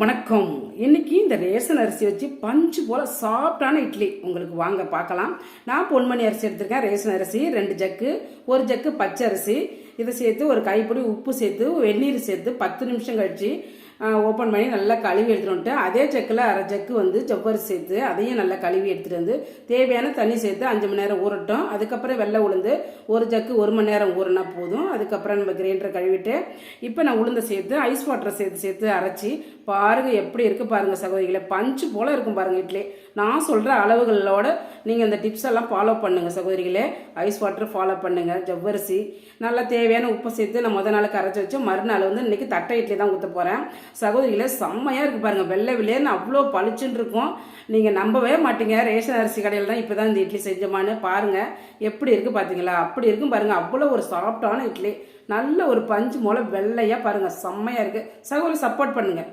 வணக்கம். இன்னைக்கு இந்த ரேஷன் அரிசி வச்சு பஞ்சு போல சாஃப்டான இட்லி. உங்களுக்கு வாங்க பார்க்கலாம். நான் பொன்மணி அரிசி எடுத்திருக்கேன். ரேஷன் அரிசி ரெண்டு ஜக்கு ஒரு ஜக்கு பச்சை அரிசி இதை சேர்த்து ஒரு கைப்பிடி உப்பு சேர்த்து வெந்நீர் சேர்த்து பத்து நிமிஷம் கழிச்சு ஓப்பன் பண்ணி நல்லா கழுவி எடுத்துகிட்டு வந்துட்டு அதே ஜக்கில் அரை ஜக்கு வந்து ஜவ்வரிசி சேர்த்து அதையும் நல்லா கழுவி எடுத்துகிட்டு வந்து தேவையான தண்ணி சேர்த்து அஞ்சு மணி நேரம் ஊறட்டும். அதுக்கப்புறம் வெள்ளை உளுந்து ஒரு ஜக்கு ஒரு மணி நேரம் ஊறினா போதும். அதுக்கப்புறம் நம்ம கிரைண்டரை கழுவிட்டு இப்போ நான் உளுந்தை சேர்த்து ஐஸ் வாட்டரை சேர்த்து சேர்த்து அரைச்சி பாருங்கள் எப்படி இருக்குது பாருங்கள் சகோதரிகளை. பஞ்சு போல் இருக்கும் பாருங்கள் இட்லி. நான் சொல்கிற அளவுகளோட நீங்கள் இந்த டிப்ஸ் எல்லாம் ஃபாலோ பண்ணுங்கள் சகோதரிகளே. ஐஸ் வாட்டர் ஃபாலோ பண்ணுங்கள் ஜவ்வரிசி. நல்லா தேவையான உப்பு சேர்த்து நான் முதல் நாள் கரைச்சி வச்சு மறுநாள் வந்து இன்னைக்கு தட்டை இட்லி தான் ஊற்ற போகிறேன் சகோதரிகளே செம்மையாக இருக்குது பாருங்க. வெள்ளை வில்லேன்னு அவ்வளோ பளிச்சுன்னு இருக்கும். நீங்கள் நம்பவே மாட்டீங்க. ரேஷன் அரிசி கடையில் தான் இப்பதான் இந்த இட்லி செஞ்சோமான்னு பாருங்கள் எப்படி இருக்குது பார்த்தீங்களா அப்படி இருக்கும் பாருங்கள் அவ்வளோ ஒரு சாஃப்டான இட்லி. நல்ல ஒரு பஞ்சு மூலம் வெள்ளையாக பாருங்கள் செம்மையாக இருக்குது சகோதரி சப்போர்ட் பண்ணுங்கள்